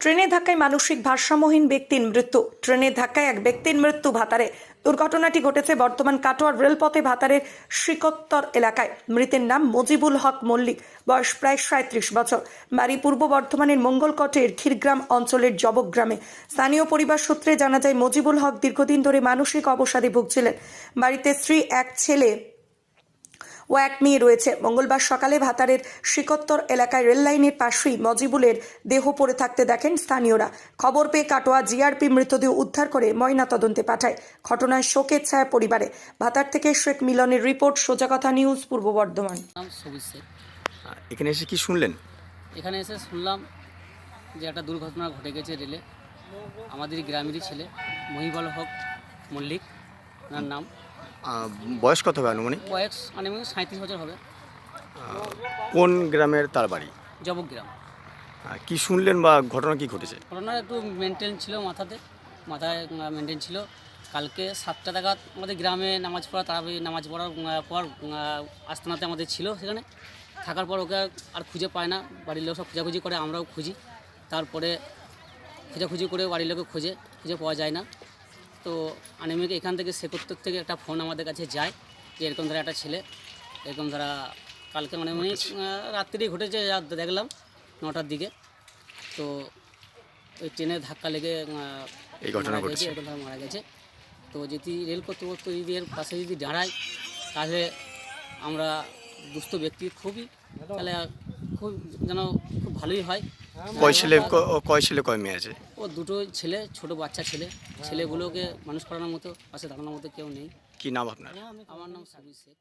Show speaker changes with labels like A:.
A: ট্রেনের ধাক্কায় মানসিক ভারসাম্যহীন ব্যক্তির মৃত্যু। ট্রেনের ধাক্কায় এক ব্যক্তির মৃত্যু ভাতারে। দুর্ঘটনাটি ঘটেছে বর্তমান কাটোয়ার রেলপথে ভাতারের শিকোত্তর এলাকায়। মৃতের নাম মজিবুল হক মল্লিক। বয়স প্রায় সাঁত্রিশ বছর। বাড়ি পূর্ব বর্ধমানের মঙ্গলকটের ক্ষীরগ্রাম অঞ্চলের জবগ্রামে স্থানীয় পরিবার সূত্রে জানা যায়, মজিবুল হক দীর্ঘদিন ধরে মানসিক অবসাদে ভুগছিলেন। বাড়িতে স্ত্রী, এক ছেলে ও এক মেয়ে রয়েছে। মঙ্গলবার সকালে ভাতারের শিকোত্তর এলাকায় রেললাইনের পাশেই মজিবুলের দেহ পড়ে থাকতে দেখেন স্থানীয়রা। খবর পেয়ে কাটোয়া জিআরপি মৃতদেহ উদ্ধার করে ময়নাতদন্তে পাঠায়। ঘটনায় শোকের ছায়া পরিবারে। ভাতার থেকে শেখ মিলনের রিপোর্ট সোজা কথা নিউজ পূর্ব বর্ধমান।
B: এখানে এসে কি শুনলেন?
C: এখানে এসে শুনলাম যে একটা দুর্ঘটনা ঘটে গেছে রেলে। আমাদের গ্রামেরই ছেলে মহিবল হক মল্লিক ওনার নাম।
B: বয়স কত হবে আনুমানিক?
C: বয়স আনুমানিক সাঁত্রিশ বছর হবে।
B: কোন গ্রামের তার বাড়ি?
C: জবগ্রাম
B: কি শুনলেন বা ঘটনা কি ঘটেছে?
C: ঘটনা একটু মেনটেন ছিল মাথাতে মাথায় মেনটেন ছিল। কালকে সাতটা নাগাদ আমাদের গ্রামে নামাজ পড়া তারাবি নামাজ পড়ার পর আস্তানাতে আমাদের ছিল সেখানে। থাকার পর ওকে আর খুঁজে পায় না বাড়ির লোক সব খোঁজাখুঁজি করে আমরাও খুঁজি। তারপরে খোঁজাখুঁজি করে বাড়ির লোকে খোঁজে খুঁজে পাওয়া যায় না। তো আনিমিকে এখান থেকে সেকত্তর থেকে একটা ফোন আমাদের কাছে যায় যে এরকম ধরা একটা ছেলে এরকম ধরা কালকে মানে উনি রাত্রিই ঘটেছে যা দেখলাম নটার দিকে। তো ওই ট্রেনে ধাক্কা লেগে
B: এই ঘটনা
C: মারা গেছে,
B: ঘটেছে।
C: এরকম ভাবে মারা গেছে। তো যদি রেল কর্তৃপক্ষ যদি এর পাশে যদি দাঁড়ায় তাহলে আমরা দুস্থ ব্যক্তি খুবই তাহলে খুব যেন খুব ভালোই হয়।
B: কয় ছেলে কয় ছেলে কয় মেয়ে আছে?
C: ও দুটো ছেলে ছোট বাচ্চা ছেলে। ছেলেগুলোকে মানুষ করানোর মতো পাশে দাঁড়ানোর মতো কেউ নেই।
B: কি নাম আপনার?
C: আমার নাম সাবির শেখ।